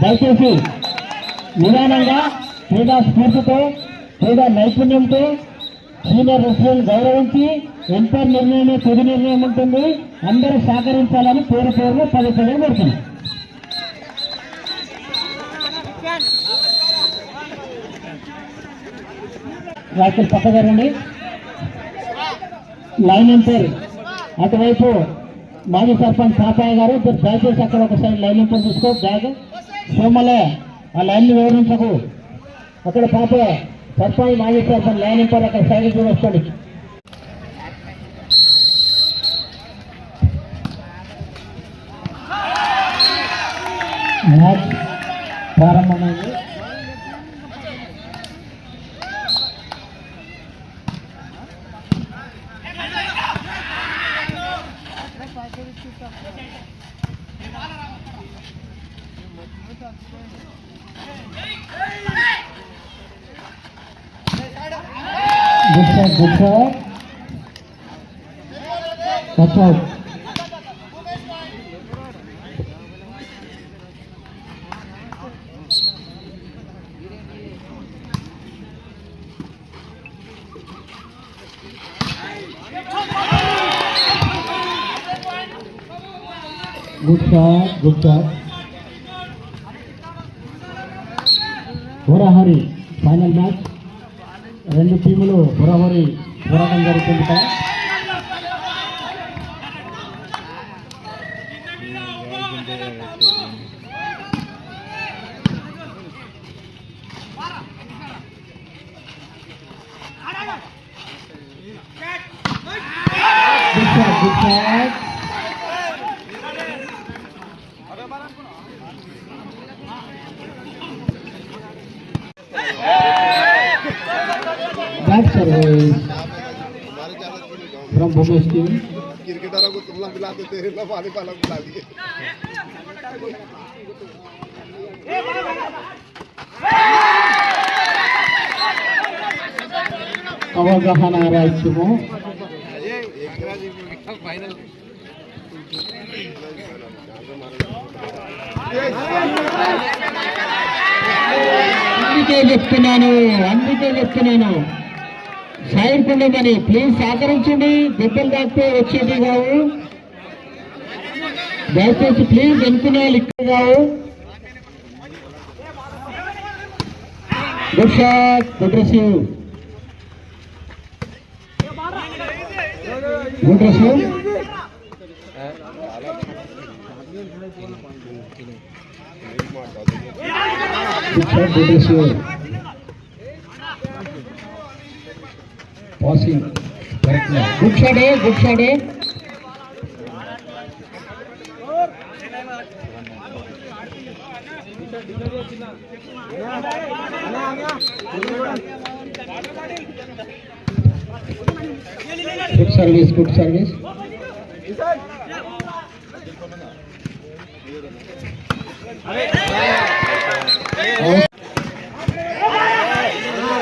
దయచేసి నిదానంగా క్రీడా స్ఫూర్తితో క్రీడా నైపుణ్యంతో సీనియర్ రెఫరీని గౌరవించి ఎంపైర్ నిర్ణయమే తుది నిర్ణయం ఉంటుంది. అందరూ సహకరించాలని పేరు పేరుగా పదే పదే కోరుతున్నాం. రాత్రి పక్క లైన్ ఎంపైర్ అటువైపు మాజీ సర్పంచ్ తాతయ్య గారు మీరు దయచేసి అక్కడ ఒకసారి లైన్ ఎంపైర్ చూసుకో బ్యాగ్. సోమలే ఆ లైన్ వివరించకు. అక్కడ పాప సర్పంచ్ మాజీ సర్పంచ్ లైన్ ఎంపైర్ అక్కడ సైడ్ చూడొచ్చండి మ్యాచ్ ప్రారంభమైంది good shot good shot sir Gupta good హోరాహరి final match రెండు టీములు హోరాహరి పోరాటం జరుగుతుంది ఇక్కడ bat service from Bhumesh team क्रिकेटरों को तुलना मिलाते तेरे ला पानी पाला मिला लिए అవగాహన రాజ్యము అందుకే చెప్తున్నాను అందుకే చెప్తున్నాను సైడ్ కొండమని ప్లీజ్ సహకరించండి దెబ్బలు తాకితే వచ్చేది కావు. దయచేసి ప్లీజ్ ఎన్నుకునే ఇక్కడ కావు. Good shot good receive good receive good shot good receive passing good shot good shot good service good service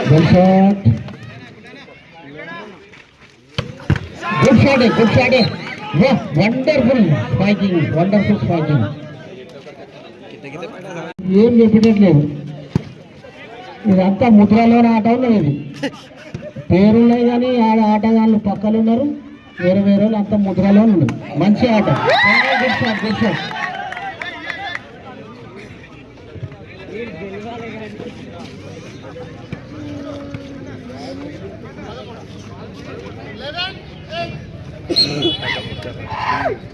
good shot good shot good shot wonderful spiking wonderful spiking ఏం చెప్పేటట్లేదు ఇదంతా ముద్రలోని ఆట ఉన్నది ఇది. పేరున్నాయి కానీ ఆడ ఆటగాళ్ళు పక్కలు ఉన్నారు. వేరే వేరే వాళ్ళు అంతా ముద్రలో ఉన్నారు మంచి ఆట.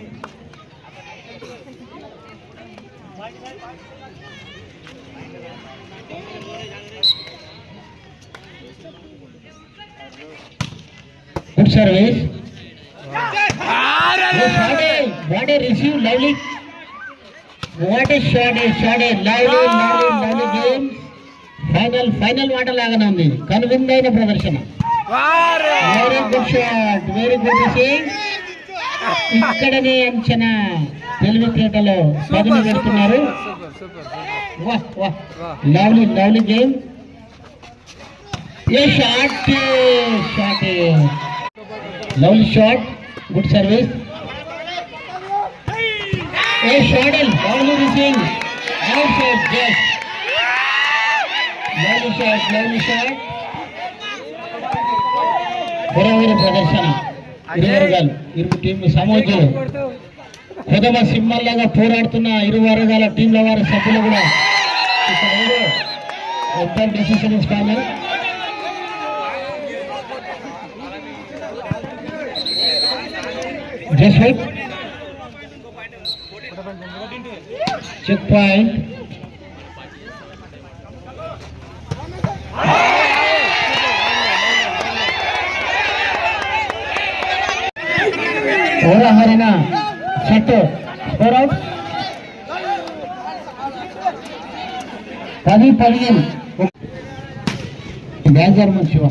A shot, a shot, a lovely, lovely, lovely game. Final final మాట లాగానే ఉంది. కనువిందైన ప్రదర్శన. Very. Good shot very good ఇక్కడనే అంచనా తెలివితేటలో పదులు పెడుతున్నారు. Lovely lovely game a shot shot lovely shot good service a shot lovely receiving outside just lovely shot lovely ప్రదర్శన. ఇరువర్గాలు ఇరు టీం సమోజ్యులు కొదమ సింహల్లాగా పోరాడుతున్న ఇరు వర్గాల టీంల వారి సభ్యులు కూడా ఇక్కడ ఏదో ఎంత డిసిషన్ ఇస్తాను జస్ట్ చెక్ పాయింట్ హరిన సెట్ స్కోర్ అవుట్ పది పదిహేను బ్యాజర్ Shiva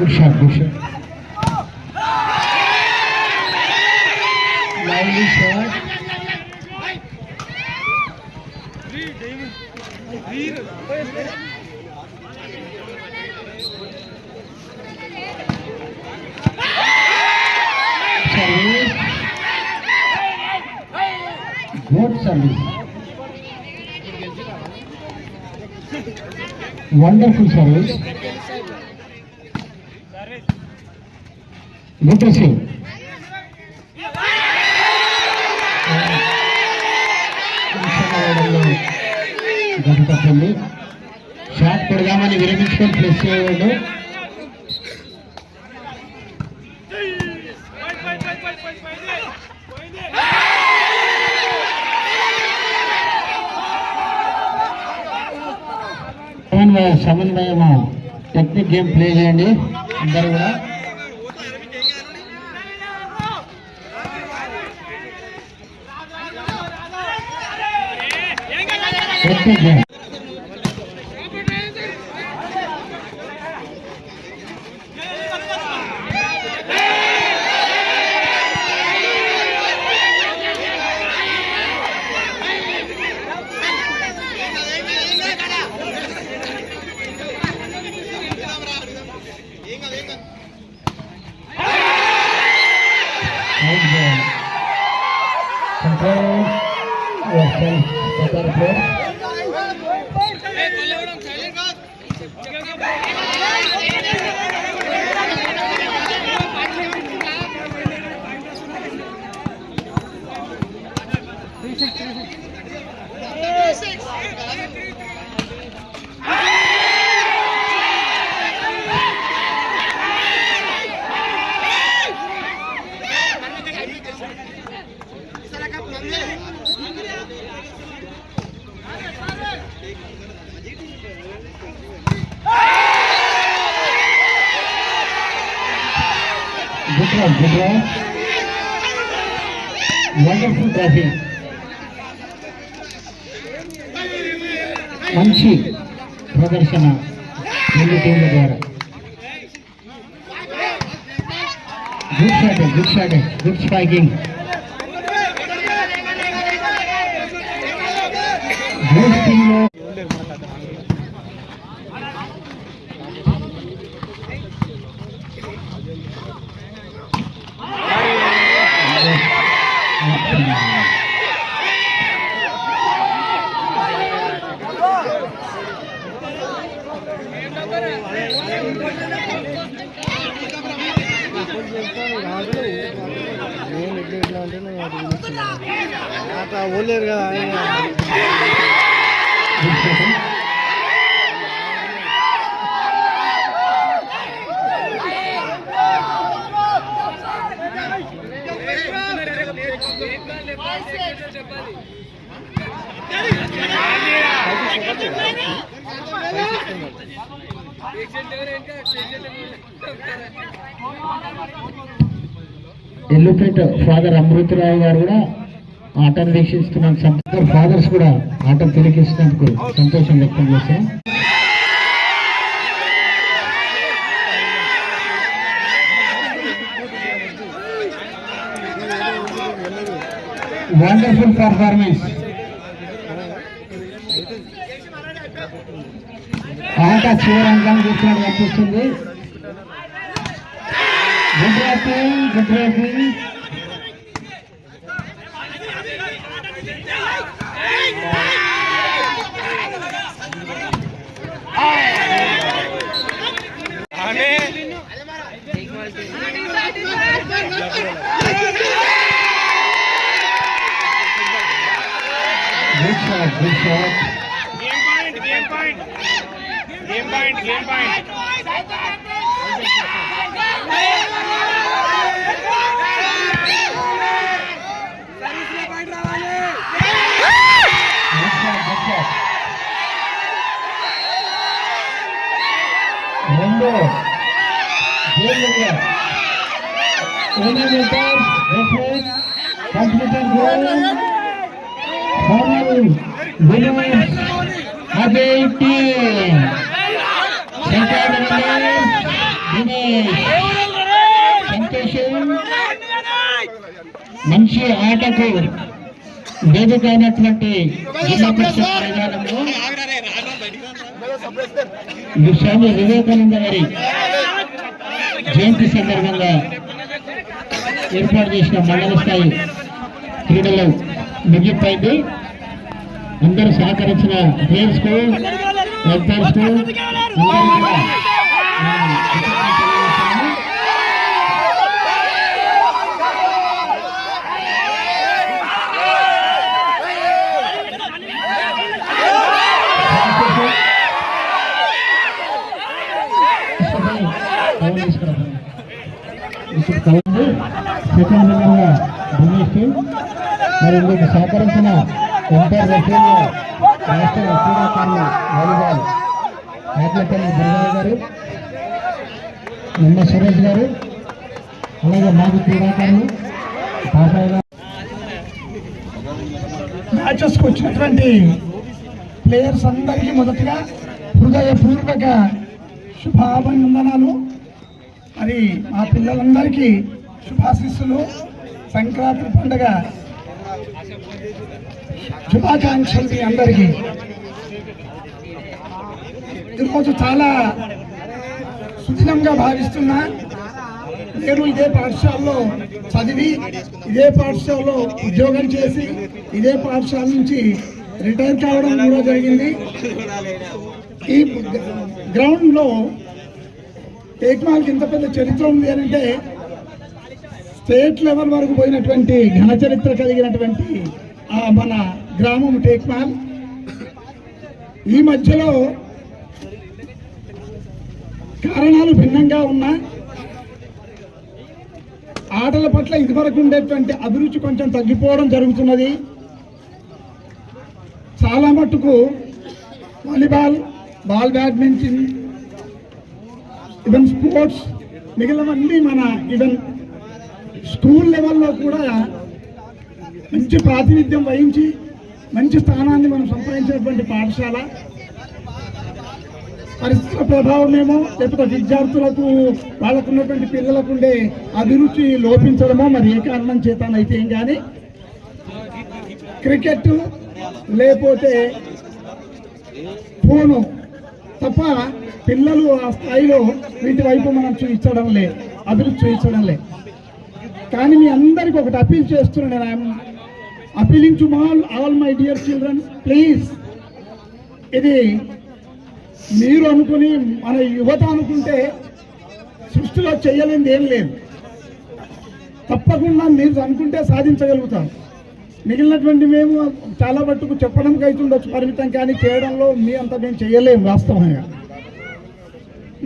Uşak Uşak. Lovely shot. Good service. wonderful service. Good receive. గది షాట్ కొడదామని విరమించుకొని ప్లస్ చేయవాడు సమన్వయము టెక్నిక్ గేమ్ ప్లే చేయండి. అందరూ కూడా. టెక్నిక్ వండర్ఫుల్ one, మంచి ప్రదర్శన రెండు టీంల ద్వారా. Good shot good shot good striking blues నేను ఇట్లా ఇట్లా అంటే నేను అది అట్లా ఓలేరు కదా చెప్పాలి. ఎల్లుపేట ఫాదర్ అమృతరావు గారు కూడా ఆటను వీక్షిస్తున్నాం సంతోషం ఫాదర్స్ కూడా ఆటను తిరిగిస్తున్నందుకు సంతోషం వ్యక్తం చేశాం వండర్ఫుల్ పర్ఫార్మెన్స్ ఇంకా చివరి అంకాన్ని కూర్చోవడం కనిపిస్తుంది good rapping good rapping good shot good shot Game point, game point. Game point, game point. Good shot good shot రెండు game over owner returns referee completed goal final winners Ajay team second winner Dinesh సంతోషం మంచి ఆటకు వేదిక అయినటువంటి జిల్లా పరిషత్ మైదానంలో స్వామి వివేకానంద గారి జయంతి సందర్భంగా ఏర్పాటు చేసిన మండల స్థాయి క్రీడలు ముగిపోయింది అందరూ సహకరించిన ప్లేయర్స్కు ఎంపైర్స్కు అందరికీ కూడా నేను కృతజ్ఞతలు తెలియజేస్తున్నాను. ఇప్పుడు సెకండ్ విన్నర్గా దినేష్ మరి ఇందుకు సహకరించిన ఎంపైర్ రఫీల్ రాష్ట్ర క్రీడాకారులు వాలీబాల్ యాట్లపల్లి దుర్గారావు గారు. నిమ్మ సురేష్ గారు అలాగే మాజీ క్రీడాకారులు పాపాయ్ గారు. మ్యాచెస్కి వచ్చినటువంటి ప్లేయర్స్ అందరికీ మొదటగా హృదయపూర్వక శుభాభినందనాలు. మరి మా పిల్లలందరికీ శుభాశిస్సులు. సంక్రాంతి పండుగ శుభాకాంక్షలు మీ అందరికీ. ఈరోజు చాలా సుదినంగా భావిస్తున్నా. నేను ఇదే పాఠశాలలో చదివి ఇదే పాఠశాలలో ఉద్యోగం చేసి ఇదే పాఠశాల నుంచి రిటైర్ కావడం కూడా జరిగింది. ఈ గ్రౌండ్లో టేక్మాల్కి ఇంత పెద్ద చరిత్ర ఉంది అని అంటే స్టేట్ లెవెల్ వరకు పోయినటువంటి ఘన చరిత్ర కలిగినటువంటి ఆ మన గ్రామం టేక్మాల్. ఈ మధ్యలో కారణాలు భిన్నంగా ఉన్నా ఆటల పట్ల ఇదివరకు ఉండేటువంటి అభిరుచి కొంచెం తగ్గిపోవడం జరుగుతున్నది. చాలా మట్టుకు volleyball ball badminton even sports మిగిలినవన్నీ మన ఈవెన్ స్కూల్ లెవెల్లో కూడా మంచి ప్రాతినిధ్యం వహించి మంచి స్థానాన్ని మనం సంపాదించినటువంటి పాఠశాల. పరిస్థితుల ప్రభావమేమో లేకపోతే విద్యార్థులకు వాళ్ళకు ఉన్నటువంటి పిల్లలకు ఉండే అభిరుచి లోపించడమో మరి ఏ కారణం చేతనైతే ఏం కానీ క్రికెట్ లేకపోతే ఫోను తప్ప పిల్లలు ఆ స్థాయిలో వీటి వైపు మనం చూపించడం లేదు అభివృద్ధి చూపించడం లేదు. కానీ మీ అందరికి ఒకటి అపీల్ చేస్తున్నాను నేను. I'm appealing to all all my dear children please. ఇది మీరు అనుకుని మన యువత అనుకుంటే సృష్టిలో చేయలేనిది ఏం లేదు. తప్పకుండా మీరు అనుకుంటే సాధించగలుగుతాం మిగిలినటువంటి మేము చాలా మట్టుకు చెప్పడానికి ఉండొచ్చు పరిమితం కానీ చేయడంలో మీ అంత మేము చేయలేము వాస్తవంగా.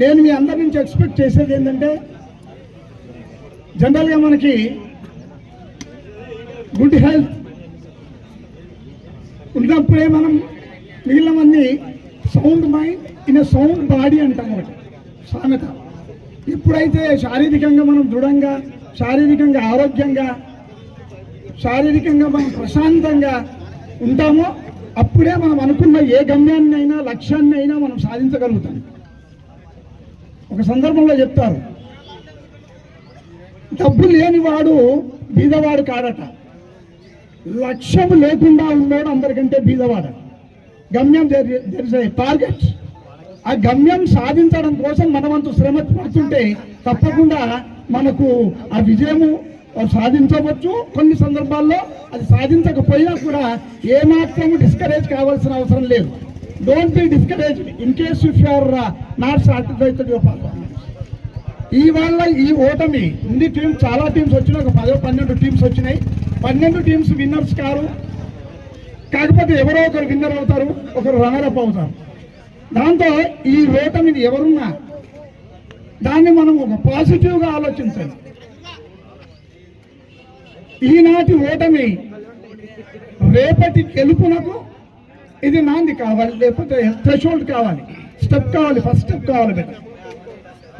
నేను మీ అందరి నుంచి ఎక్స్పెక్ట్ చేసేది ఏంటంటే జనరల్గా మనకి గుడ్ హెల్త్ ఉన్నప్పుడే మనం మిగిలినవన్నీ sound mind in sound body అంటాం ఒకటి సామెత. ఎప్పుడైతే శారీరకంగా మనం దృఢంగా శారీరకంగా ఆరోగ్యంగా శారీరకంగా మనం ప్రశాంతంగా ఉంటామో అప్పుడే మనం అనుకున్న ఏ గమ్యాన్ని అయినా లక్ష్యాన్ని అయినా మనం సాధించగలుగుతాం. ఒక సందర్భంలో చెప్తారు. డబ్బు లేనివాడు బీదవాడు కాడట. లక్ష్యం లేకుండా ఉన్నాడు అందరికంటే బీదవాడ. గమ్యం టార్గెట్. ఆ గమ్యం సాధించడం కోసం మనమంత శ్రమ పడుతుంటే తప్పకుండా మనకు ఆ విజయము సాధించవచ్చు. కొన్ని సందర్భాల్లో అది సాధించకపోయినా కూడా ఏమాత్రము డిస్కరేజ్ కావాల్సిన అవసరం లేదు. Don't be discourage in case if you are not satisfied your performance ఇవాళ ఈ ఓటమి ఇన్ని టీమ్స్ చాలా టీమ్స్ వచ్చినాయి. ఒక పదో పన్నెండు టీమ్స్ వచ్చినాయి. పన్నెండు టీమ్స్ విన్నర్స్ కారు. కాకపోతే ఎవరో ఒకరు విన్నర్ అవుతారు ఒకరు రన్నర్అప్ అవుతారు. దాంతో ఈ ఓటమిని ఎవరున్నా దాన్ని మనం ఒక పాజిటివ్గా ఆలోచించాలి ఈనాటి ఓటమి రేపటి గెలుపునకు ఇది నాంది కావాలి లేకపోతే థ్రెషోల్డ్ కావాలి. స్టెప్ కావాలి ఫస్ట్ స్టెప్ కావాలి బిడ్డ.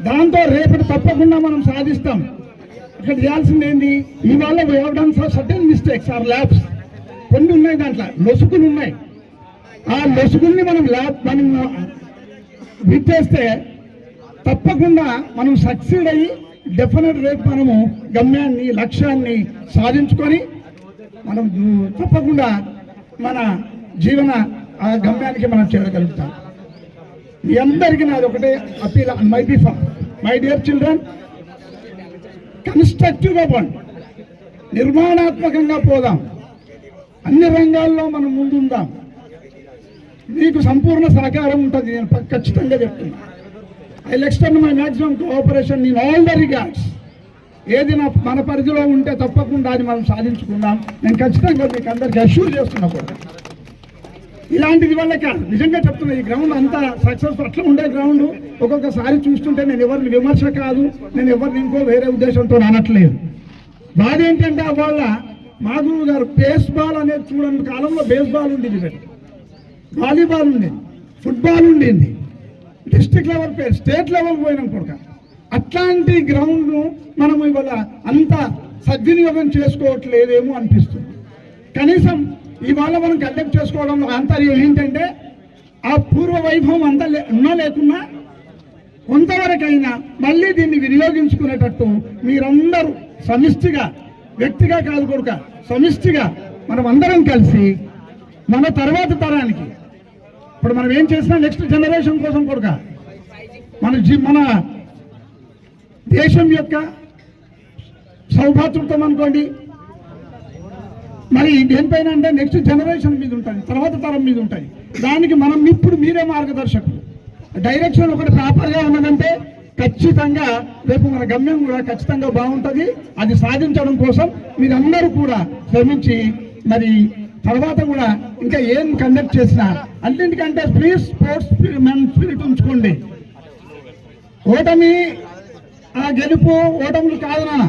దాంతో రేపటి తప్పకుండా మనం సాధిస్తాం. ఇక్కడ చేయాల్సింది ఏంది? ఇవాళ we sir done certain mistakes or labs కొన్ని ఉన్నాయి దాంట్లో లొసుకులు ఉన్నాయి. ఆ లొసుగుల్ని మనం ల్యాబ్ మనం విచ్చేస్తే తప్పకుండా మనం సక్సీడ్ అయ్యి డెఫినెట్ రేపు మనము గమ్యాన్ని లక్ష్యాన్ని సాధించుకొని మనం తప్పకుండా మన జీవన గమ్యానికి మనం చేరగలుగుతాం. మీ అందరికీ నాది ఒకటే appeal my be my dear children కన్స్ట్రక్టివ్గా పోండి. నిర్మాణాత్మకంగా పోదాం. అన్ని రంగాల్లో మనం ముందుందాం. మీకు సంపూర్ణ సహకారం ఉంటుంది నేను ఖచ్చితంగా చెప్తున్నా. I extend my maximum cooperation in all the regards ఏది నా మన పరిధిలో ఉంటే తప్పకుండా అది మనం సాధించుకుందాం. నేను ఖచ్చితంగా మీకు అందరికీ అష్యూర్ చేస్తున్నా కూడా. ఇలాంటిది వల్ల కాదు. నిజంగా చెప్తున్నా ఈ గ్రౌండ్ అంతా సక్సెస్ అట్లా ఉండే గ్రౌండ్ ఒక్కొక్కసారి చూస్తుంటే నేను ఎవరిని విమర్శ కాదు నేను ఎవరిని ఇంకో వేరే ఉద్దేశంతో అనట్లేదు. బాధ ఏంటంటే వాళ్ళ మా గురువు గారు బేస్ బాల్ అనేది చూడని కాలంలో బేస్ బాల్ ఉండేది ఇక్కడ. వాలీబాల్ ఉండేది ఫుట్బాల్ ఉండింది. డిస్ట్రిక్ట్ లెవెల్ పే స్టేట్ లెవెల్ పోయినాం కొడుక. అట్లాంటి గ్రౌండ్ను మనం ఇవాళ అంత సద్వినియోగం చేసుకోవట్లేదేమో అనిపిస్తుంది. కనీసం ఇవాళ మనం గడ్డప్ చేసుకోవడంలో ఆంతర్యం ఏంటంటే ఆ పూర్వ వైభవం అంతా లే- ఉన్నా లేకున్నా కొంతవరకైనా మళ్ళీ దీన్ని వినియోగించుకునేటట్టు మీరందరూ సమిష్టిగా వ్యక్తిగా కాదు కొడుక సమిష్టిగా మనం అందరం కలిసి మన తర్వాత తరానికి ఇప్పుడు మనం ఏం చేసినా నెక్స్ట్ జనరేషన్ కోసం కొడుక మన మన దేశం యొక్క సౌభాతృత్వం అనుకోండి మరి దేనిపైన అంటే నెక్స్ట్ జనరేషన్ మీద ఉంటుంది తర్వాత తరం మీద ఉంటుంది దానికి మనం ఇప్పుడు మీరే మార్గదర్శకులు. డైరెక్షన్ ఒకటి ప్రాపర్గా ఉన్నదంటే ఖచ్చితంగా రేపు మన గమ్యం కూడా ఖచ్చితంగా బాగుంటుంది. అది సాధించడం కోసం మీరందరూ కూడా శ్రమించి మరి తర్వాత కూడా ఇంకా ఏం కండక్ట్ చేసినా అన్నింటికంటే ప్లీజ్ స్పోర్ట్స్ మెన్ స్పిరిట్ ఉంచుకోండి. ఓటమి ఆ గెలుపు ఓటములు కాదు నాన్న.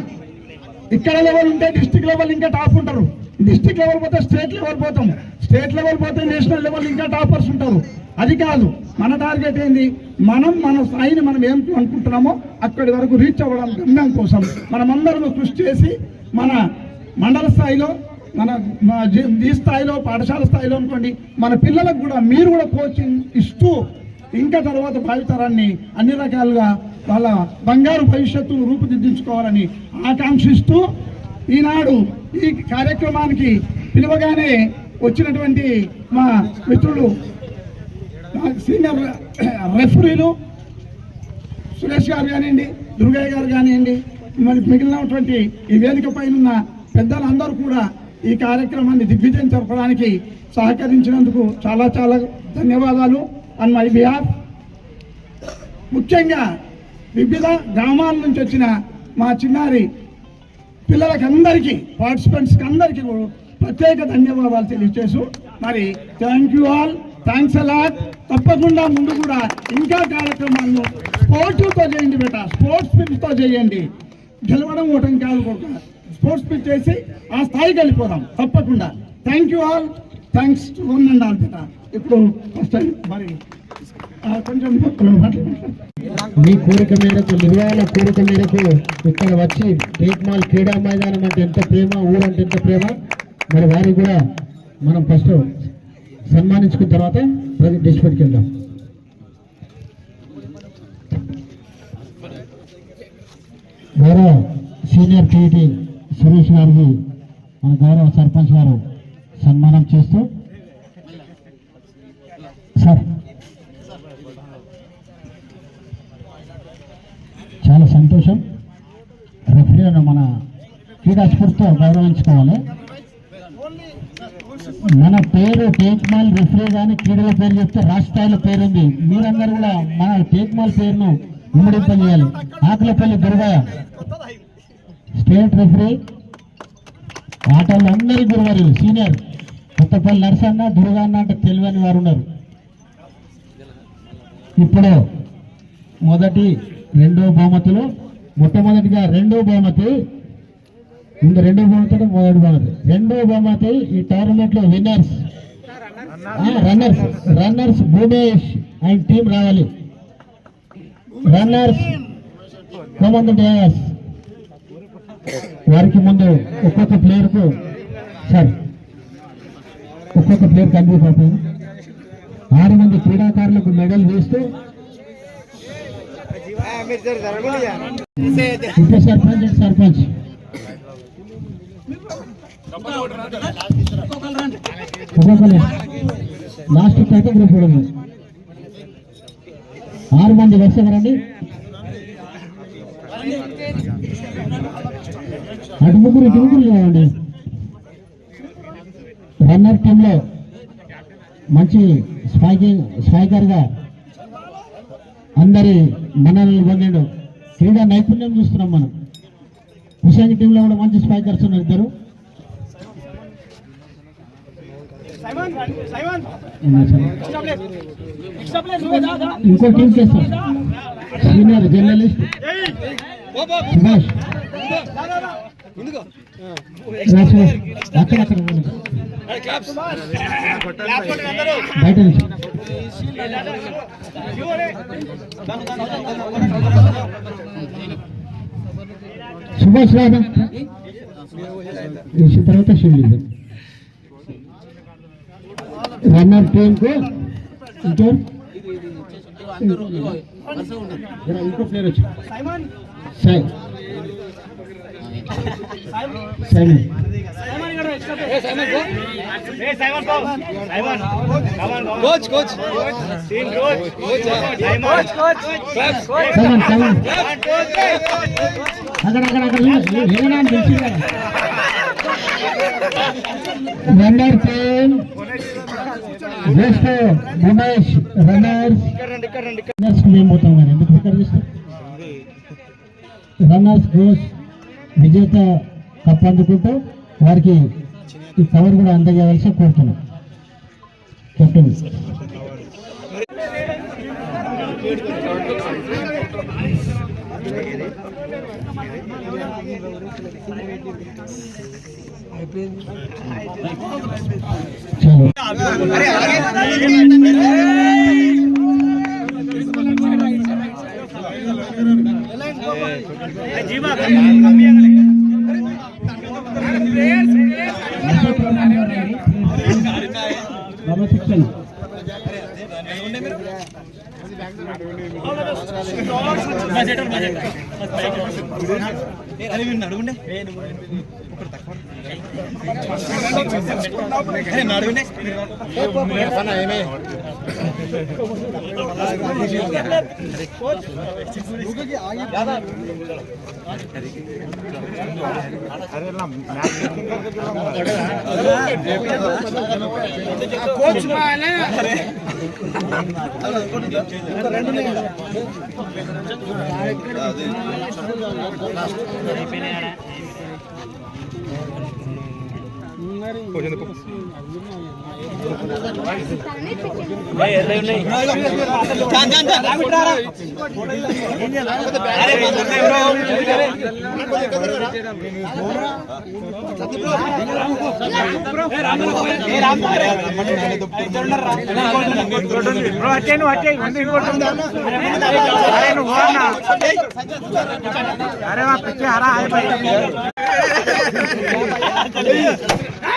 ఇక్కడ లెవెల్ ఉంటే డిస్టిక్ లెవెల్ ఇంకా టాప్ ఉంటారు. డిస్టిక్ లెవెల్ పోతే స్టేట్ లెవెల్ పోతాం. స్టేట్ లెవెల్ పోతే నేషనల్ లెవెల్ ఇంకా టాపర్స్ ఉంటారు. అది కాదు మన టార్గెట్ ఏంది? మనం మన స్థాయిని మనం ఏం అనుకుంటున్నామో అక్కడి వరకు రీచ్ అవ్వడం గమ్యం కోసం. మనమందరం కృషి చేసి మన మండల స్థాయిలో మన జీ- ఈ స్థాయిలో పాఠశాల స్థాయిలో అనుకోండి మన పిల్లలకు కూడా మీరు కూడా కోచింగ్ ఇస్తూ ఇంకా తర్వాత భావితరాన్ని అన్ని రకాలుగా వాళ్ళ బంగారు భవిష్యత్తును రూపుదిద్దించుకోవాలని ఆకాంక్షిస్తూ ఈనాడు ఈ కార్యక్రమానికి పిలువగానే వచ్చినటువంటి మా మిత్రులు మా సీనియర్ రెఫరీలు సురేష్ గారు కానివ్వండి దుర్గయ్య గారు కానివ్వండి మరి మిగిలినటువంటి ఈ వేదిక పైన ఉన్న పెద్దలందరూ కూడా ఈ కార్యక్రమాన్ని దిగ్విజయం జరపడానికి సహకరించినందుకు చాలా చాలా ధన్యవాదాలు. అన్ మై బిహాఫ్ ముఖ్యంగా వివిధ గ్రామాల నుంచి వచ్చిన మా చిన్నారి పిల్లలకి అందరికీ పార్టిసిపెంట్స్కి అందరికీ కూడా ప్రత్యేక ధన్యవాదాలు తెలియజేసు మరి thank you all thanks a lot తప్పకుండా ముందు కూడా ఇంకా కార్యక్రమాలను స్పోర్ట్స్తో చేయండి బేట స్పోర్ట్స్ పిచ్తో చేయండి. గెలవడం ఓటం కాదు స్పోర్ట్స్ పిచ్ చేసి ఆ స్థాయికి వెళ్ళిపోదాం తప్పకుండా. Thank you all thanks to one and all ఇప్పుడు ఫస్ట్ మరి మీ కోరిక మేరకు నిర్వహణ కోరిక మేరకు ఇక్కడ వచ్చి టేక్మాల్ క్రీడా మైదానం అంటే ఎంత ప్రేమ ఊరంటే ఎంత ప్రేమ? మరి వారికి కూడా మనం ఫస్ట్ సన్మానించుకున్న తర్వాత ప్రతి డిస్ట్రిక్ట్కి వెళ్దాం. గౌరవ సీనియర్ టీటీ సురేష్ గారికి మన గౌరవ సర్పంచ్ గారు సన్మానం చేస్తూ సార్ చాలా సంతోషం రెఫరీలను మన క్రీడా స్ఫూర్తితో గౌరవించుకోవాలి. మన పేరు టేక్మాల్ రెఫరీ కానీ క్రీడల పేరు చెప్తే రాష్ట్ర స్థాయిలో పేరుంది. మీరందరూ కూడా మన టేక్మాల్ పేరును ఉమ్మడింపజేయాలి. Akulapalli Guruvayya state referee. ఆటలు అందరి గురువారు సీనియర్. కొత్తపల్లి నర్సన్న దుర్గా అన్న అంటే తెలివని వారు ఉన్నారు. ఇప్పుడు మొదటి రెండో బహుమతులు మొట్టమొదటిగా రెండో బహుమతి ఇంకా రెండో బహుమతి మొదటి బహుమతి. రెండో బహుమతి ఈ టోర్నమెంట్లో winners runners runners Bhumesh and team రావాలి. రన్నర్స్ కమంద డయాస్ వారికి ముందు ఒక్కొక్క ప్లేయర్కు సార్ ఒక్కొక్క ప్లేయర్ కందిపోతుంది ఆరు మంది క్రీడాకారులకు మెడల్ వేస్తూ ఉప సర్పంచ్ సర్పంచ్. లాస్ట్ అయితే గ్రూప్ ఆరు మంది వరుసగా రండి. అటు ముగ్గురు ఇటు ముగ్గురు లేవండి. రన్నర్ టీంలో మంచి స్పైకింగ్ స్పైకర్గా అందరి మనల్ని పొందాడు. క్రీడా నైపుణ్యం చూస్తున్నాం మనం. హుసేన్ టీంలో కూడా మంచి స్పైకర్స్ ఉన్నారు ఇద్దరు. ఇంకో టీం చేస్తాం. Senior journalist Subhash. అక్కడ అక్కడ. బయట సుభాష్. రాదా తర్వాత షీల్డ్ రన్నర్ టీమ్కు ఇంకో ఇంకో ప్లేయర్ వచ్చి coach coach coach coach coach Simon Simon అక్కడ అక్కడ అక్కడ ఏదైనా తెలిసి రన్నర్ జస్ట్ రన్నర్స్ రన్నర్స్ మేము పోతాం కానీ ఎందుకు ఇక్కడ రన్నర్స్ గోస్ విజేత కప్ అందుకుంటూ వారికి ఈ కవర్ కూడా అందజేయవలసి కోరుతున్నాం. కెప్టెన్ చలో. జీవా కమ్మి అంగలే క్రమశిక్షణ కోచ్ మానే అరే మా పిచ్చి హరా బయట